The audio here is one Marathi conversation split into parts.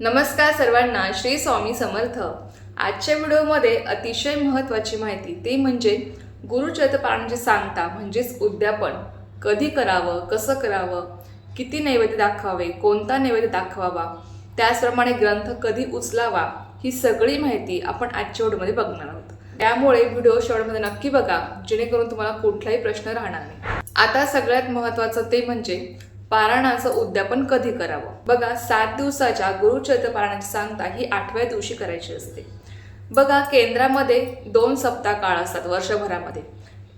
नमस्कार सर्वांना श्री स्वामी समर्थ. आजच्या व्हिडिओमध्ये अतिशय महत्त्वाची माहिती ते म्हणजे गुरुचरित्रपारायणाची सांगता म्हणजेच उद्यापन. कधी करावं कसं करावं किती नैवेद्य दाखवावे कोणता नैवेद्य दाखवावा त्याचप्रमाणे ग्रंथ कधी उचलावा ही सगळी माहिती आपण आजच्या व्हिडिओमध्ये बघणार आहोत. त्यामुळे व्हिडिओ शेवटमध्ये नक्की बघा जेणेकरून तुम्हाला कुठलाही प्रश्न राहणार नाही. आता सगळ्यात महत्त्वाचं ते म्हणजे पारायणाचं उद्यापन कधी करावं? बघा सात दिवसाच्या गुरुचरित्र पारायणाची सांगता ही आठव्या दिवशी करायची असते. बघा केंद्रामध्ये दोन सप्ताह काळ असतात वर्षभरामध्ये.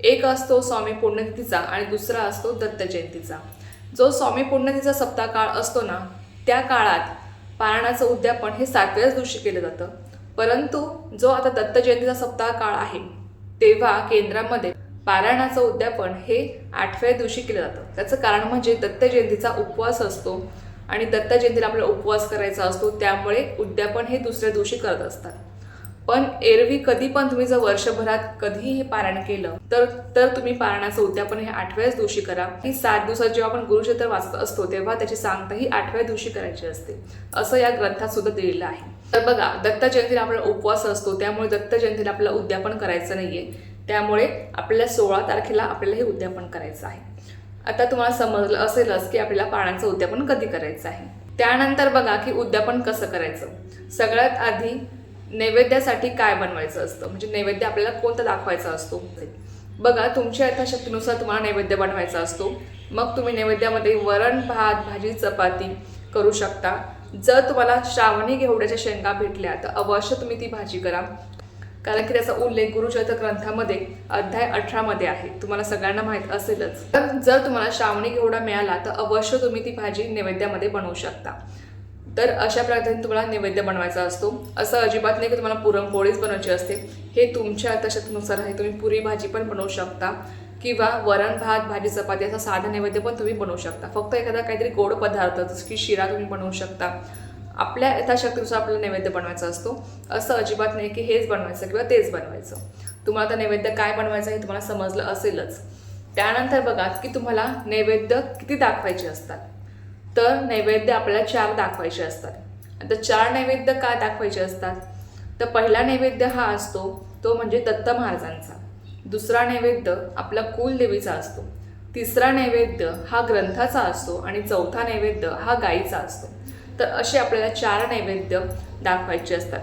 एक असतो स्वामी पुण्यतिथीचा आणि दुसरा असतो दत्त जयंतीचा. जो स्वामी पुण्यतिथीचा सप्ताह काळ असतो ना त्या काळात पारायणाचं उद्यापन हे सातव्याच दिवशी केलं जातं. परंतु जो आता दत्त जयंतीचा सप्ताह काळ आहे तेव्हा केंद्रामध्ये पारायणाचं उद्यापन हे आठव्या दिवशी केलं जातं. त्याचं कारण म्हणजे दत्त जयंतीचा उपवास असतो आणि दत्त जयंतीला आपल्याला उपवास करायचा असतो त्यामुळे उद्यापन हे दुसऱ्या दिवशी करत असतात. पण एरवी कधी पण तुम्ही जर वर्षभरात कधीही हे पारायण केलं तर तर तुम्ही पारायणाचं उद्यापन हे आठव्याच दिवशी करा. ही सात दिवसात जेव्हा आपण गुरुक्षेत्र वाचत असतो तेव्हा त्याची सांगता ही आठव्या दिवशी करायची असते. असं या ग्रंथात सुद्धा दिलेलं आहे. तर बघा दत्त जयंतीला आपला उपवास असतो त्यामुळे दत्त जयंतीला आपल्याला उद्यापन करायचं नाहीये. त्यामुळे आपल्याला सोळा तारखेला आपल्याला हे उद्यापन करायचं आहे. आता तुम्हाला समजलं असेलच की आपल्याला पाण्याचं उद्यापन कधी करायचं आहे. त्यानंतर बघा की उद्यापन कसं करायचं. सगळ्यात आधी नैवेद्यासाठी काय बनवायचं असतं? म्हणजे नैवेद्य आपल्याला कोणता दाखवायचा असतो? बघा तुमच्या यथाशक्तीनुसार तुम्हाला नैवेद्य बनवायचा असतो. मग तुम्ही नैवेद्यामध्ये वरण भात भाजी चपाती करू शकता. जर तुम्हाला श्रावणी घेवड्याच्या शेंगा भेटल्या तर अवश्य तुम्ही ती भाजी करा. कारण की त्याचा उल्लेख गुरुचरित्र ग्रंथामध्ये अध्याय अठरामध्ये आहे. तुम्हाला सगळ्यांना माहीत असेलच. तर जर तुम्हाला श्रावणी घेवडा मिळाला तर अवश्य तुम्ही ती भाजी नैवेद्यामध्ये बनवू शकता. तर अशा प्रकारे तुम्हाला नैवेद्य बनवायचा असतो. असं अजिबात नाही की तुम्हाला पुरणपोळीच बनवायची असते. हे तुमच्या आताशक्तीनुसार आहे. तुम्ही पुरी भाजी पण बनवू शकता किंवा वरण भात भाजी चपाती असा साधं नैवेद्य पण तुम्ही बनवू शकता. फक्त एखादा काहीतरी गोड पदार्थ जसं की शिरा तुम्ही बनवू शकता. आपल्या यथाशक्तीनुसार आपल्याला नैवेद्य बनवायचा असतो. असं अजिबात नाही की हेच बनवायचं किंवा तेच बनवायचं. तुम्हाला आता नैवेद्य काय बनवायचं हे तुम्हाला समजलं असेलच. त्यानंतर बघा की तुम्हाला नैवेद्य किती दाखवायचे असतात. तर नैवेद्य आपल्याला चार दाखवायचे असतात. आता चार नैवेद्य काय दाखवायचे असतात? तर पहिला नैवेद्य हा असतो तो म्हणजे दत्त महाराजांचा. दुसरा नैवेद्य आपला कुलदेवीचा असतो. तिसरा नैवेद्य हा ग्रंथाचा असतो आणि चौथा नैवेद्य हा गाईचा असतो. तर असे आपल्याला चार नैवेद्य दाखवायचे असतात.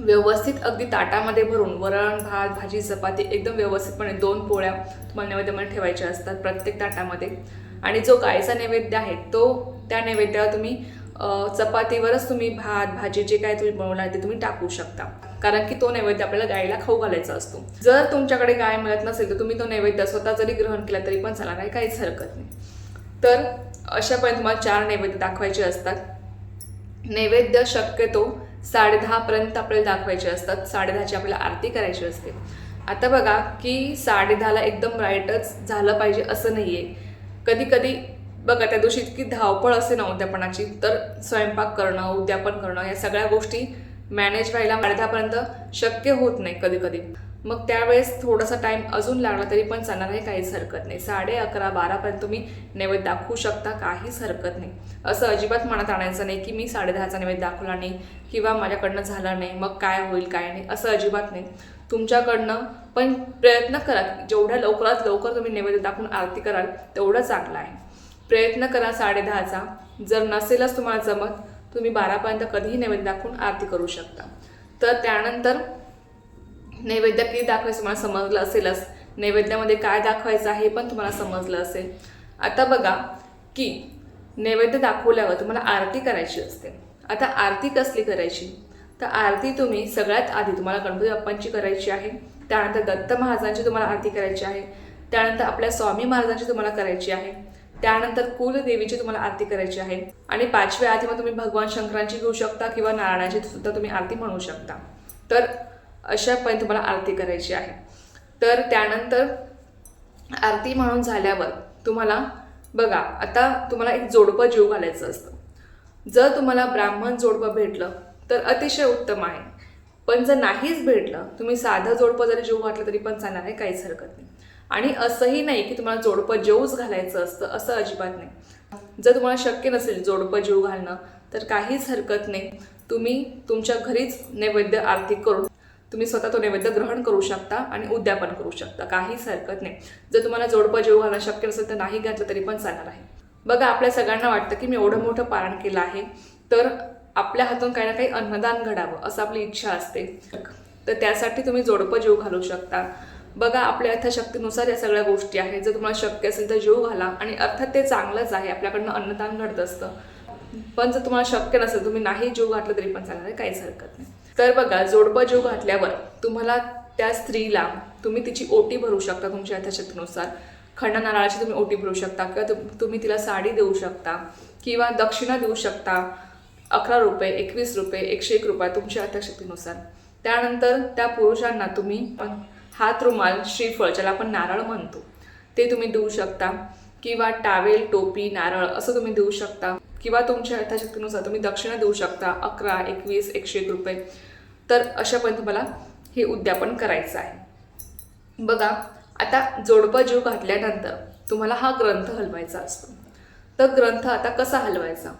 व्यवस्थित अगदी ताटामध्ये भरून वरण भात भाजी चपाती एकदम व्यवस्थितपणे दोन पोळ्या तुम्हाला नैवेद्यामध्ये ठेवायच्या असतात प्रत्येक ताटामध्ये. आणि जो गायचा नैवेद्य आहे तो त्या नैवेद्यावर तुम्ही चपातीवरच तुम्ही भात भाजी जे काय तुम्ही बनवणार ते तुम्ही टाकू शकता. कारण की तो नैवेद्य आपल्याला गायला खाऊ घालायचा असतो. जर तुमच्याकडे गाय मिळत नसेल तर तुम्ही तो नैवेद्य स्वतः जरी ग्रहण केला तरी पण चालणार आहे काहीच हरकत नाही. तर अशापर्यंत तुम्हाला चार नैवेद्य दाखवायचे असतात. नैवेद्य शक्यतो साडेदहापर्यंत आपल्याला दाखवायचे असतात. साडेदहाची आपल्याला आरती करायची असते. आता बघा की साडेदहाला एकदम ब्राईटच झालं पाहिजे असं नाही आहे कधी कधी बघा त्या दिवशी इतकी धावपळ असते ना उद्यापनाची तर स्वयंपाक करणं उद्यापन करणं या सगळ्या गोष्टी मॅनेज व्हायला साडेदहापर्यंत शक्य होत नाही कधी कधी मग त्यावेळेस थोडासा टाईम अजून लागला तरी पण चालणार आहे काहीच हरकत नाही. साडे अकरा बारापर्यंत तुम्ही नैवेद्य दाखवू शकता काहीच हरकत नाही. असं अजिबात मनात आणायचं नाही की मी साडेदहाचा नैवेद्य दाखवला नाही किंवा माझ्याकडनं झाला नाही मग काय होईल काय नाही असं अजिबात नाही. तुमच्याकडनं पण प्रयत्न करा जेवढ्या लवकरात लवकर तुम्ही नैवेद्य दाखवून आरती कराल तेवढं चांगलं आहे. प्रयत्न करा साडेदहाचा जर नसेलच तुम्हाला जमत तुम्ही बारापर्यंत कधीही नैवेद्य दाखवून आरती करू शकता. तर त्यानंतर नैवेद्य किती दाखवायचं मला समजलं असेलच. नैवेद्यामध्ये काय दाखवायचं आहे हे पण तुम्हाला समजलं असेल. आता बघा की नैवेद्य दाखवल्यावर तुम्हाला आरती करायची असते. आता आरती कसली करायची? तर आरती तुम्ही सगळ्यात आधी तुम्हाला गणपती बाप्पांची करायची आहे. त्यानंतर दत्त महाराजांची तुम्हाला आरती करायची आहे. त्यानंतर आपल्या स्वामी महाराजांची तुम्हाला करायची आहे. त्यानंतर कुलदेवीची तुम्हाला आरती करायची आहे. आणि पाचव्या आधी मग तुम्ही भगवान शंकरांची घेऊ शकता किंवा नारायणाची सुद्धा तुम्ही आरती म्हणू शकता. तर अशा पण तुम्हाला आरती करायची आहे. तर त्यानंतर आरती म्हणून झाल्यावर तुम्हाला बघा आता तुम्हाला एक जोडपं जीव घालायचं असतं. जर तुम्हाला ब्राह्मण जोडपं भेटलं तर अतिशय उत्तम आहे. पण जर नाहीच भेटलं तुम्ही साधं जोडपं जरी जीव घातलं तरी पण चालणार आहे काहीच हरकत नाही. आणि असंही नाही की तुम्हाला जोडपं जेवूच घालायचं असतं असं अजिबात नाही. जर तुम्हाला शक्य नसेल जोडपं जीव घालणं तर काहीच हरकत नाही. तुम्ही तुमच्या घरीच नैवेद्य आरती करून तुम्ही स्वतः तो नैवेद्य ग्रहण करू शकता आणि उद्यापन करू शकता. काहीच हरकत नाही. जर तुम्हाला जोडपं जेव घालणं शक्य नसेल तर नाही घातलं तरी पण चालणार आहे. बघा आपल्या सगळ्यांना वाटतं की मी एवढं मोठं पारण केलं आहे तर आपल्या हातून काही ना काही अन्नदान घडावं असं आपली इच्छा असते. तर त्यासाठी तुम्ही जोडपं जीव घालू शकता. बघा आपल्या अर्थशक्तीनुसार या सगळ्या गोष्टी आहेत. जर तुम्हाला शक्य असेल तर जीव घाला आणि अर्थात ते चांगलंच आहे. आपल्याकडनं अन्नदान घडत असतं. पण जर तुम्हाला शक्य नसेल तुम्ही नाही जीव घातलं तरी पण चालणार आहे. काहीच हरकत नाही. तर बघा जोडपं जीव घातल्यावर तुम्हाला त्या स्त्रीला तुम्ही तिची ओटी भरू शकता तुमच्या यथाशक्तीनुसार. खंड नारळाची तुम्ही ओटी भरू शकता किंवा तुम्ही तिला साडी देऊ शकता किंवा दक्षिणा देऊ शकता. अकरा रुपये एकवीस रुपये एकशे एक रुपये तुमच्या यथाशक्तीनुसार. त्यानंतर त्या पुरुषांना तुम्ही हात रुमाल श्रीफळ ज्याला आपण नारळ म्हणतो ते तुम्ही देऊ शकता. किंवा टावेल टोपी नारळ असं तुम्ही देऊ शकता. किंवा तुमच्या यथाशक्तीनुसार तुम्ही दक्षिणा देऊ शकता अकरा एकवीस एकशे एक रुपये. तर अशापर्यंत तुम्हाला हे उद्यापन करायचं आहे. बघा आता जोडपं जीव घातल्यानंतर तुम्हाला हा ग्रंथ हलवायचा असतो. तर ग्रंथ आता कसा हलवायचा?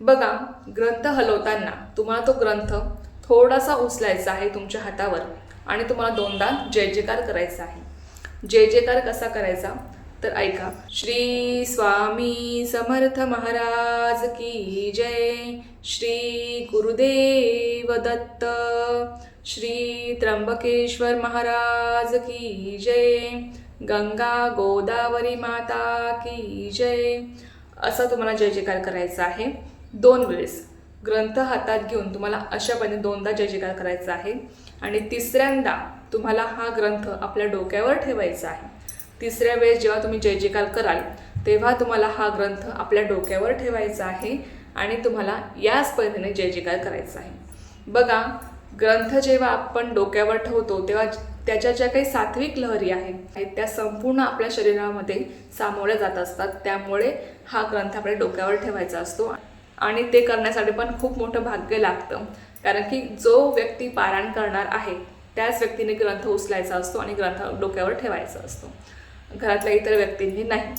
बघा ग्रंथ हलवताना तुम्हाला तो ग्रंथ थोडासा उचलायचा आहे तुमच्या हातावर आणि तुम्हाला दोनदा जय जयकार करायचा आहे. जय जयकार कसा करायचा? तर ऐका. श्री स्वामी समर्थ महाराज की जय. श्री गुरुदेव दत्त. श्री त्र्यंबकेश्वर महाराज की जय. गंगा गोदावरी माता की जय. असा तुम्हाला जय जयकार करायचा आहे. दोन वेळेस. ग्रंथ हातात घेऊन तुम्हाला अशा पद्धतीने दोनदा जय जयकार करायचा आहे. आणि तिसऱ्यांदा तुम्हाला हा ग्रंथ आपल्या डोक्यावर ठेवायचा आहे. तिसऱ्या वेळेस जेव्हा तुम्ही जय जयकार कराल तेव्हा तुम्हाला हा ग्रंथ आपल्या डोक्यावर ठेवायचा आहे आणि तुम्हाला याच पद्धतीने जय जयकार करायचा आहे. बघा ग्रंथ जेव्हा आपण डोक्यावर ठेवतो तेव्हा त्याच्या ज्या काही सात्विक लहरी आहेत त्या संपूर्ण आपल्या शरीरामध्ये सामोऱ्या जात असतात. त्यामुळे हा ग्रंथ आपल्या डोक्यावर ठेवायचा असतो आणि ते करण्यासाठी पण खूप मोठं भाग्य लागतं. कारण की जो व्यक्ती पारायण करणार आहे त्याच व्यक्तीने ग्रंथ उचलायचा असतो आणि ग्रंथ डोक्यावर ठेवायचा असतो. घरातल्या इतर व्यक्तींनी नाही.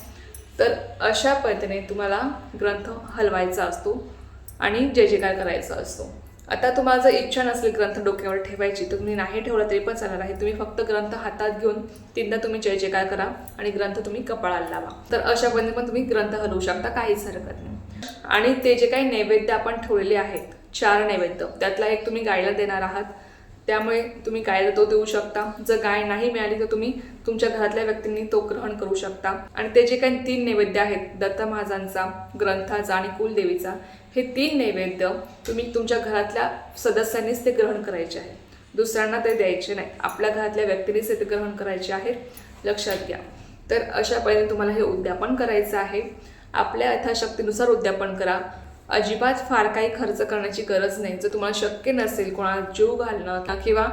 तर अशा पद्धतीने तुम्हाला ग्रंथ हलवायचा असतो आणि जय जयकार करायचा असतो. आता तुम्हाला जर इच्छा नसेल ग्रंथ डोक्यावर ठेवायची तर तुम्ही नाही ठेवला तरी पण चालणार आहे. तुम्ही फक्त ग्रंथ हातात घेऊन तीनदा तुम्ही जय जयकार करा आणि ग्रंथ तुम्ही कपाळाला लावा. तर अशा पद्धतीने पण तुम्ही ग्रंथ हलवू शकता काहीच हरकत नाही. आणि ते जे काही नैवेद्य आपण ठेवलेले आहेत चार नैवेद्य त्यातला एक तुम्ही गायला देणार आहात. त्यामुळे तुम्ही गायला तो देऊ शकता. जर गाय नाही मिळाली तर तुम्ही तुमच्या घरातल्या व्यक्तींनी तो ग्रहण करू शकता. आणि ते जे काही तीन नैवेद्य आहेत दत्त महाजांचा ग्रंथाचा आणि कुलदेवीचा हे तीन नैवेद्य तुम्ही तुमच्या घरातल्या सदस्यांनीच ते ग्रहण करायचे आहे. दुसऱ्यांना ते द्यायचे नाही. आपल्या घरातल्या व्यक्तीनेच ते ग्रहण करायचे आहेत लक्षात घ्या. तर अशा पद्धतीने तुम्हाला हे उद्यापन करायचं आहे. आपल्या यथाशक्तीनुसार उद्यापन करा. अजिबात फार काही खर्च करण्याची गरज नाही. जर तुम्हाला शक्य नसेल कोणाला जीव घालणं का- किंवा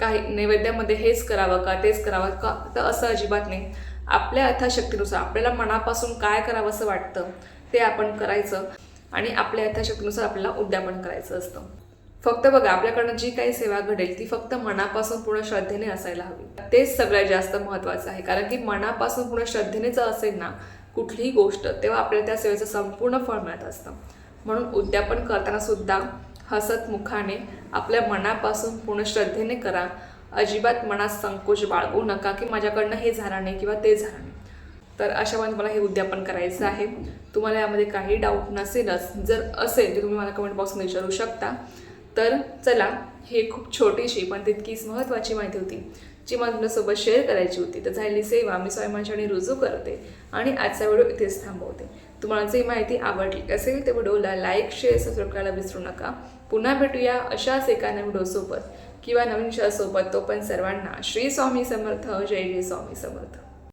काही नैवेद्यामध्ये हेच करावं का तेच करावं का तर असं अजिबात नाही. आपल्या यथाशक्तीनुसार आपल्याला मनापासून काय करावं असं वाटतं ते आपण करायचं आणि आपल्या यथाशक्तीनुसार आपल्याला उद्यापन करायचं असतं. फक्त बघा आपल्याकडनं जी काही सेवा घडेल ती फक्त मनापासून पूर्ण श्रद्धेने असायला हवी. तेच सगळ्यात जास्त महत्त्वाचं आहे. कारण की मनापासून पूर्ण श्रद्धेने जर असेल ना कुठलीही गोष्ट तेव्हा आपल्याला त्या सेवेचं संपूर्ण फळ मिळत असतं. म्हणून उद्यापन करतानासुद्धा हसतमुखाने हसत मुखाने आपल्या मनापासून पूर्ण श्रद्धेने करा. अजिबात मनात संकोच बाळगू नका की माझ्याकडनं हे झालं नाही किंवा ते झालं नाही. तर अशामध्ये मला हे उद्यापन करायचं आहे. तुम्हाला यामध्ये काही डाऊट नसेलच. जर असेल तर तुम्ही मला कमेंट बॉक्समध्ये विचारू शकता. तर चला हे खूप छोटीशी पण तितकीच महत्त्वाची माहिती होती. जी मला तुमच्यासोबत शेअर करायची होती तर झालेली सेवा मी स्वयंमांच्याने रुजू करते आणि आजचा व्हिडिओ इथेच थांबवते. तुम्हाला जी माहिती आवडली असेल तर व्हिडिओला लाईक शेअर सबस्क्राईब करायला विसरू नका. पुन्हा भेटूया अशाच एका नवीन व्हिडिओसोबत किंवा नवीन विषयासोबत तो पण सर्वांना श्री स्वामी समर्थ जय जय स्वामी समर्थ.